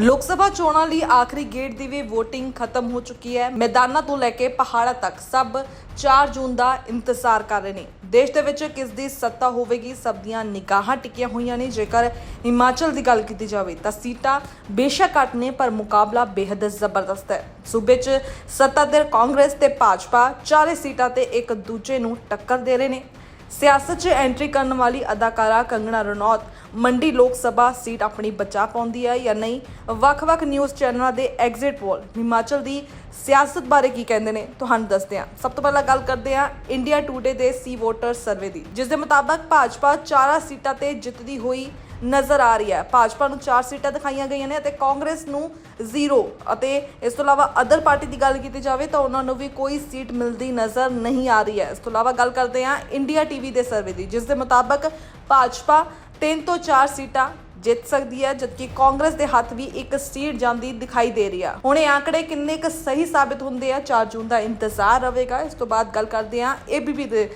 ਲੋਕ ਸਭਾ ਚੋਣਾਂ ਲਈ ਆਖਰੀ ਗੇੜ ਦੀ ਵੀ VOTING ਖਤਮ ਹੋ ਚੁੱਕੀ ਹੈ। ਮੈਦਾਨਾਂ ਤੋਂ ਲੈ ਕੇ ਪਹਾੜਾਂ ਤੱਕ ਸਭ 4 ਜੂਨ ਦਾ ਇੰਤਜ਼ਾਰ ਕਰ ਰਹੇ ਨੇ। ਦੇਸ਼ ਦੇ ਵਿੱਚ ਕਿਸ ਦੀ ਸੱਤਾ ਹੋਵੇਗੀ, ਸਭ ਦੀਆਂ ਨਿਗਾਹਾਂ ਟਿਕੀਆਂ ਹੋਈਆਂ ਨੇ। ਜੇਕਰ ਹਿਮਾਚਲ ਦੀ ਗੱਲ ਕੀਤੀ ਜਾਵੇ ਤਾਂ ਸੀਟਾਂ ਬੇਸ਼ੱਕ ਘੱਟ ਨੇ, ਪਰ ਮੁਕਾਬਲਾ ਬੇहद ਜ਼ਬਰਦਸਤ ਹੈ। ਸੂਬੇ 'ਚ ਸੱਤਾਧਿਰ ਕਾਂਗਰਸ ਤੇ ਭਾਜਪਾ ਚਾਰੇ ਸੀਟਾਂ ਤੇ ਇੱਕ ਦੂਜੇ ਨੂੰ ਟੱਕਰ ਦੇ ਰਹੇ ਨੇ। ਸਿਆਸਤ 'ਚ ਐਂਟਰੀ ਕਰਨ ਵਾਲੀ ਅਦਾਕਾਰਾ ਕੰਗਣਾ ਰਣੌਤ ਮੰਡੀ ਲੋਕ ਸਭਾ ਸੀਟ ਆਪਣੀ ਬਚਾ ਪਾਉਂਦੀ ਹੈ ਜਾਂ ਨਹੀਂ? ਵੱਖ-ਵੱਖ ਨਿਊਜ਼ ਚੈਨਲਾਂ ਦੇ ਐਗਜ਼ਿਟ ਪੋਲ ਹਿਮਾਚਲ ਦੀ ਸਿਆਸਤ ਬਾਰੇ ਕੀ ਕਹਿੰਦੇ ਨੇ? ਤੁਹਾਨੂੰ ਦੱਸਦੇ ਹਾਂ। ਸਭ ਤੋਂ ਪਹਿਲਾਂ ਗੱਲ ਕਰਦੇ ਹਾਂ ਇੰਡੀਆ ਟੂਡੇ ਦੇ ਸੀ ਵੋਟਰ ਸਰਵੇ ਦੀ। ਜਿਸ ਦੇ ਮੁਤਾਬਕ ਭਾਜਪਾ ਚਾਰਾਂ ਸੀਟਾਂ ਤੇ ਜਿੱਤਦੀ ਹੋਈ ਨਜ਼ਰ ਆ ਰਹੀ ਹੈ। ਭਾਜਪਾ ਨੂੰ 4 ਸੀਟਾਂ ਦਿਖਾਈਆਂ ਗਈਆਂ ਨੇ ਅਤੇ ਕਾਂਗਰਸ ਨੂੰ 0 ਅਤੇ ਇਸ ਤੋਂ ਇਲਾਵਾ ਅਦਰ ਪਾਰਟੀ ਦੀ ਗੱਲ ਕੀਤੀ ਜਾਵੇ ਤਾਂ ਉਹਨਾਂ ਨੂੰ ਵੀ ਕੋਈ ਸੀਟ ਮਿਲਦੀ ਨਜ਼ਰ ਨਹੀਂ ਆ ਰਹੀ ਹੈ। ਇਸ ਤੋਂ ਇਲਾਵਾ ਗੱਲ ਕਰਦੇ ਹਾਂ ਇੰਡੀਆ ਟੀਵੀ ਦੇ ਸਰਵੇ ਦੀ, ਜਿਸ ਦੇ ਮੁਤਾਬਕ ਭਾਜਪਾ 3 ਤੋਂ 4 ਸੀਟਾਂ ਜਿੱਤ ਸਕਦੀ ਹੈ, ਜਦਕਿ ਕਾਂਗਰਸ ਦੇ ਹੱਥ ਵੀ ਇੱਕ ਸੀਟ ਜਾਂਦੀ ਦਿਖਾਈ ਦੇ ਰਹੀ ਆ। ਹੁਣ ਇਹ ਆંકੜੇ ਕਿੰਨੇ ਕੁ ਸਹੀ ਸਾਬਿਤ ਹੁੰਦੇ ਆ 4 ਜੂਨ ਦਾ ਇੰਤਜ਼ਾਰ ਰਹੇਗਾ। ਇਸ ਤੋਂ ਬਾਅਦ ਗੱਲ ਕਰਦੇ ਆ ਏਬੀਪੀ ਦੇ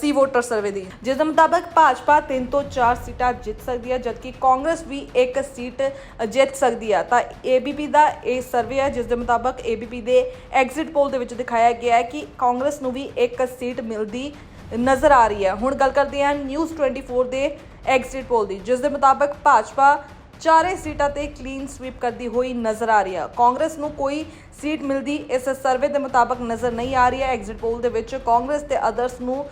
ਸੀ ਵੋਟਰ ਸਰਵੇ ਦੀ। ਜਿਸ ਦੇ ਮੁਤਾਬਕ ਭਾਜਪਾ 3 ਤੋਂ 4 ਸੀਟਾਂ ਜਿੱਤ ਸਕਦੀ ਹੈ, ਜਦਕਿ ਕਾਂਗਰਸ ਵੀ ਇੱਕ ਸੀਟ ਜਿੱਤ ਸਕਦੀ ਹੈ ਤਾਂ ਏਬੀਪੀ ਦਾ ਇਹ ਸਰਵੇ ਹੈ, ਜਿਸ ਦੇ ਮੁਤਾਬਕ ਏਬੀਪੀ ਦੇ ਐਗਜ਼ਿਟ ਪੋਲ ਦੇ ਵਿੱਚ ਦਿਖਾਇਆ ਗਿਆ ਹੈ ਕਿ ਕਾਂਗਰਸ ਨੂੰ ਵੀ ਇੱਕ ਸੀਟ ਮਿਲਦੀ ਨਜ਼ਰ ਆ ਰਹੀ ਹੈ। ਹੁਣ ਗੱਲ ਕਰਦੇ ਹਾਂ ਨਿਊਜ਼ 24 ਦੇ ਐਗਜ਼ਿਟ ਪੋਲ ਦੀ, ਜਿਸ ਦੇ ਮੁਤਾਬਕ ਭਾਜਪਾ ਚਾਰੇ ਸੀਟਾਂ ਤੇ ਕਲੀਨ ਸਵੀਪ ਕਰਦੀ ਹੋਈ ਨਜ਼ਰ ਆ ਰਹੀ ਹੈ। ਕਾਂਗਰਸ ਨੂੰ ਕੋਈ ਸੀਟ ਮਿਲਦੀ ਇਸ ਸਰਵੇ ਦੇ ਮੁਤਾਬਕ ਨਜ਼ਰ ਨਹੀਂ ਆ ਰਹੀ ਹੈ। ਐਗਜ਼ਿਟ ਪੋਲ ਦੇ ਵਿੱਚ ਕਾਂਗਰਸ ਤੇ ਅਦਰਸ ਨੂੰ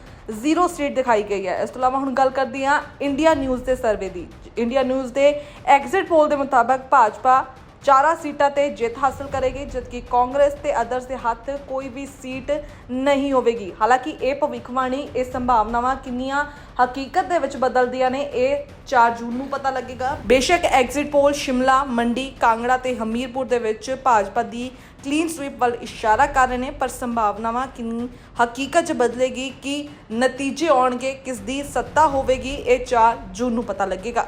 ਜ਼ੀਰੋ ਸੀਟ ਦਿਖਾਈ ਗਈ ਹੈ। ਇਸ ਤੋਂ ਇਲਾਵਾ ਹੁਣ ਗੱਲ ਕਰਦੀ ਹਾਂ ਇੰਡੀਆ ਨਿਊਜ਼ ਦੇ ਸਰਵੇ ਦੀ। ਇੰਡੀਆ ਨਿਊਜ਼ ਦੇ ਐਗਜ਼ਿਟ ਪੋਲ ਦੇ ਮੁਤਾਬਕ ਭਾਜਪਾ ਚਾਰਾਂ ਸੀਟਾਂ ਤੇ ਜਿੱਤ ਹਾਸਲ ਕਰੇਗੀ, ਜਦਕਿ ਕਾਂਗਰਸ ਤੇ ਅਦਰਸ ਦੇ ਹੱਥ ਕੋਈ ਵੀ ਸੀਟ ਨਹੀਂ ਹੋਵੇਗੀ। ਹਾਲਾਂਕਿ ਇਹ ਭਵਿੱਖਬਾਣੀ, ਇਹ ਸੰਭਾਵਨਾਵਾਂ ਕਿੰਨੀਆਂ ਹਕੀਕਤ ਦੇ ਵਿੱਚ ਬਦਲਦੀਆਂ ਨੇ, ਇਹ 4 ਜੂਨ ਨੂੰ ਪਤਾ ਲੱਗੇਗਾ। ਬੇਸ਼ੱਕ ਐਗਜ਼ਿਟ ਪੋਲ ਸ਼ਿਮਲਾ, ਮੰਡੀ, ਕਾਂਗੜਾ ਤੇ ਹਮੀਰਪੁਰ ਦੇ ਵਿੱਚ ਭਾਜਪਾ ਦੀ ਕਲੀਨ ਸਵੀਪ ਵੱਲ ਇਸ਼ਾਰਾ ਕਰ ਰਹੇ ਨੇ, ਪਰ ਸੰਭਾਵਨਾਵਾਂ ਕਿੰਨੀ ਹਕੀਕਤ 'ਚ ਬਦਲੇਗੀ, ਕਿ ਨਤੀਜੇ ਆਉਣਗੇ ਕਿਸ ਦੀ ਸੱਤਾ ਹੋਵੇਗੀ, ਇਹ 4 ਜੂਨ ਨੂੰ ਪਤਾ ਲੱਗੇਗਾ।